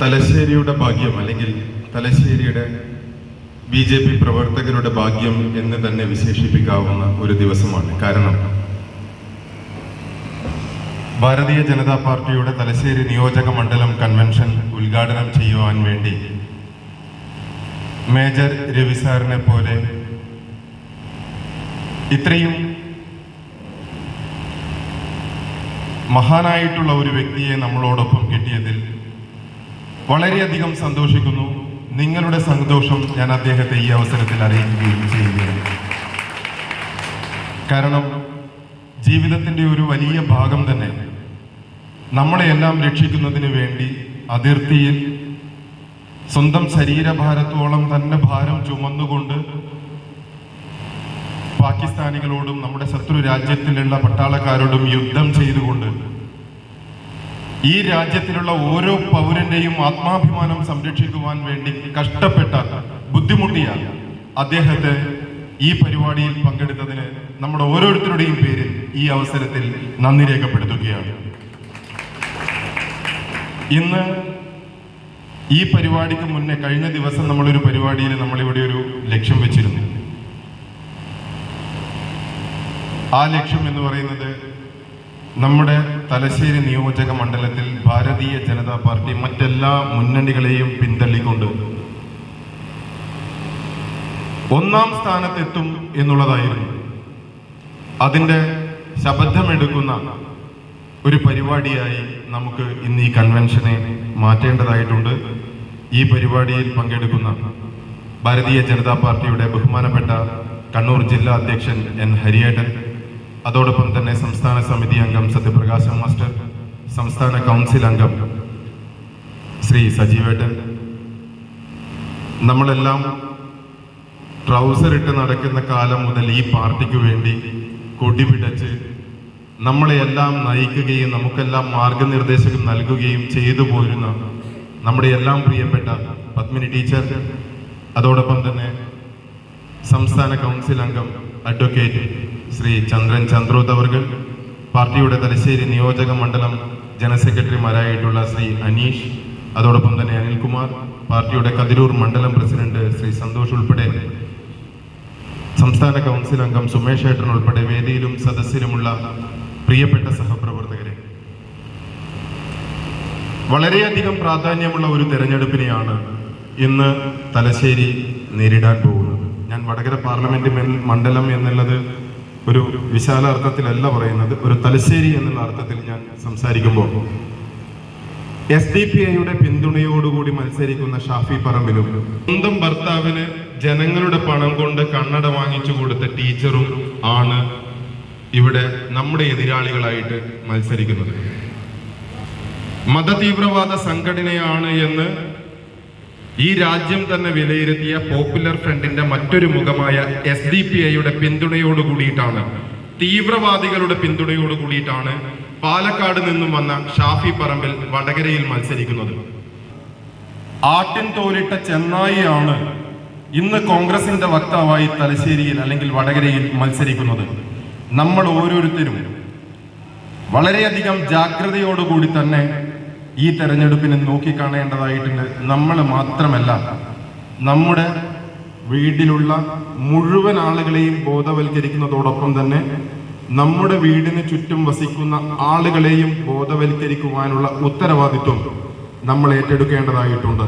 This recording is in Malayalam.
തലശ്ശേരിയുടെ ഭാഗ്യം അല്ലെങ്കിൽ തലശ്ശേരിയുടെ ബി ജെ പി പ്രവർത്തകരുടെ ഭാഗ്യം എന്ന് തന്നെ വിശേഷിപ്പിക്കാവുന്ന ഒരു ദിവസമാണ്. കാരണം ഭാരതീയ ജനതാ പാർട്ടിയുടെ തലശ്ശേരി നിയോജക മണ്ഡലം കൺവെൻഷൻ ഉദ്ഘാടനം ചെയ്യുവാൻ വേണ്ടി മേജർ രവി സാറിനെ പോലെ ഇത്രയും മഹാനായിട്ടുള്ള ഒരു വ്യക്തിയെ നമ്മളോടൊപ്പം കിട്ടിയതിൽ വളരെയധികം സന്തോഷിക്കുന്നു. നിങ്ങളുടെ സന്തോഷം ഞാൻ അദ്ദേഹത്തെ ഈ അവസരത്തിൽ അറിയിക്കുകയും ചെയ്യുകയാണ്. കാരണം ജീവിതത്തിന്റെ ഒരു വലിയ ഭാഗം തന്നെ നമ്മളെയെല്ലാം രക്ഷിക്കുന്നതിന് വേണ്ടി അതിർത്തിയിൽ സ്വന്തം ശരീരഭാരത്തോളം തന്നെ ഭാരം ചുമന്നുകൊണ്ട് പാകിസ്ഥാനികളോടും നമ്മുടെ ശത്രു രാജ്യത്തിലുള്ള പട്ടാളക്കാരോടും യുദ്ധം ചെയ്തുകൊണ്ട് ഈ രാജ്യത്തിലുള്ള ഓരോ പൗരന്റെയും ആത്മാഭിമാനം സംരക്ഷിക്കുവാൻ വേണ്ടി കഷ്ടപ്പെട്ട ബുദ്ധിമുട്ടിയ അദ്ദേഹത്തെ ഈ പരിപാടിയിൽ പങ്കെടുത്തതിന് നമ്മുടെ ഓരോരുത്തരുടെയും പേരിൽ ഈ അവസരത്തിൽ നന്ദി രേഖപ്പെടുത്തുകയാണ്. ഇന്ന് ഈ പരിപാടിക്ക് മുന്നേ കഴിഞ്ഞ ദിവസം നമ്മളൊരു പരിപാടിയിൽ നമ്മളിവിടെ ഒരു ലക്ഷ്യം വെച്ചിരുന്നു. ആ ലക്ഷ്യം എന്ന് പറയുന്നത് നമ്മുടെ തലശ്ശേരി നിയോജക മണ്ഡലത്തിൽ ഭാരതീയ ജനതാ പാർട്ടി മറ്റെല്ലാ മുന്നണികളെയും പിന്തള്ളിക്കൊണ്ട് ഒന്നാം സ്ഥാനത്തെത്തും എന്നുള്ളതായിരുന്നു. അതിന്റെ ശബ്ദമെടുക്കുന്ന ഒരു പരിപാടിയായി നമുക്ക് ഇന്ന് ഈ കൺവെൻഷനെ മാറ്റേണ്ടതായിട്ടുണ്ട്. ഈ പരിപാടിയിൽ പങ്കെടുക്കുന്ന ഭാരതീയ ജനതാ പാർട്ടിയുടെ ബഹുമാനപ്പെട്ട കണ്ണൂർ ജില്ലാ അധ്യക്ഷൻ എൻ ഹരിയേട്ടൻ അതോടൊപ്പം തന്നെ സംസ്ഥാന സമിതി അംഗം സത്യപ്രകാശ മാസ്റ്റർ സംസ്ഥാന കൗൺസിൽ അംഗം ശ്രീ സജീവേട്ടൻ. നമ്മളെല്ലാം ട്രൗസർ ഇട്ട് നടക്കുന്ന കാലം മുതൽ ഈ പാർട്ടിക്ക് വേണ്ടി കൊടിപിടച്ച് നമ്മളെയെല്ലാം നയിക്കുകയും നമുക്കെല്ലാം മാർഗനിർദ്ദേശം നൽകുകയും ചെയ്തു പോരുന്ന നമ്മുടെ എല്ലാം പ്രിയപ്പെട്ട പത്മിനി ടീച്ചർ അതോടൊപ്പം തന്നെ സംസ്ഥാന കൗൺസിൽ അംഗം അഡ്വക്കേറ്റ് ശ്രീ ചന്ദ്രൻ ചന്ദ്രോത് അവർകൾ പാർട്ടിയുടെ തലശ്ശേരി നിയോജക മണ്ഡലം ജനറൽ സെക്രട്ടറിമാരായിട്ടുള്ള ശ്രീ അനീഷ് അതോടൊപ്പം തന്നെ അനിൽകുമാർ പാർട്ടിയുടെ കതിരൂർ മണ്ഡലം പ്രസിഡന്റ് ശ്രീ സന്തോഷ് ഉൾപ്പെടെ സംസ്ഥാന കൗൺസിൽ അംഗം സുമേഷ് ഏട്ടൻ ഉൾപ്പെടെ വേദിയിലും സദസ്സിലുമുള്ള പ്രിയപ്പെട്ട സഹപ്രവർത്തകരെ. വളരെയധികം പ്രാധാന്യമുള്ള ഒരു തെരഞ്ഞെടുപ്പിനെയാണ് ഇന്ന് തലശ്ശേരി നേരിടാൻ പോകുന്നത്. ഞാൻ വടകര പാർലമെന്റ് മണ്ഡലം എന്നുള്ളത് ഒരു വിശാല അർത്ഥത്തിലല്ല പറയുന്നത് ഒരു തലശ്ശേരി എന്നുള്ള അർത്ഥത്തിൽ ഞാൻ സംസാരിക്കുമ്പോൾ. എസ് ഡി പി ഐയുടെ പിന്തുണയോടുകൂടി മത്സരിക്കുന്ന ഷാഫി പറമ്പിലും സ്വന്തം ഭർത്താവിന് ജനങ്ങളുടെ പണം കൊണ്ട് കണ്ണട വാങ്ങിച്ചു കൊടുത്ത ടീച്ചറും ആണ് ഇവിടെ നമ്മുടെ എതിരാളികളായിട്ട് മത്സരിക്കുന്നത്. മതതീവ്രവാദ സംഘടനയാണ് എന്ന് ഈ രാജ്യം തന്നെ വിലയിരുത്തിയ പോപ്പുലർ ഫ്രണ്ടിന്റെ മറ്റൊരു മുഖമായ എസ് ഡി പി ഐയുടെ പിന്തുണയോട് കൂടിയിട്ടാണ് തീവ്രവാദികളുടെ പിന്തുണയോട് കൂടിയിട്ടാണ് പാലക്കാട് നിന്നും വന്ന ഷാഫി പറമ്പിൽ വടകരയിൽ മത്സരിക്കുന്നത്. ആട്ടിൻ തോലിട്ട ചെന്നായിയാണ് ഇന്ന് കോൺഗ്രസിന്റെ വക്താവായി തലശ്ശേരിയിൽ അല്ലെങ്കിൽ വടകരയിൽ മത്സരിക്കുന്നത്. നമ്മൾ ഓരോരുത്തരും വളരെയധികം ജാഗ്രതയോടുകൂടി തന്നെ ഈ തെരഞ്ഞെടുപ്പിനെ നോക്കിക്കാണേണ്ടതായിട്ടുണ്ട്. നമ്മൾ മാത്രമല്ല നമ്മുടെ വീട്ടിലുള്ള മുഴുവൻ ആളുകളെയും ബോധവൽക്കരിക്കുന്നതോടൊപ്പം തന്നെ നമ്മുടെ വീടിന് ചുറ്റും വസിക്കുന്ന ആളുകളെയും ബോധവൽക്കരിക്കുവാനുള്ള ഉത്തരവാദിത്വം നമ്മൾ ഏറ്റെടുക്കേണ്ടതായിട്ടുണ്ട്.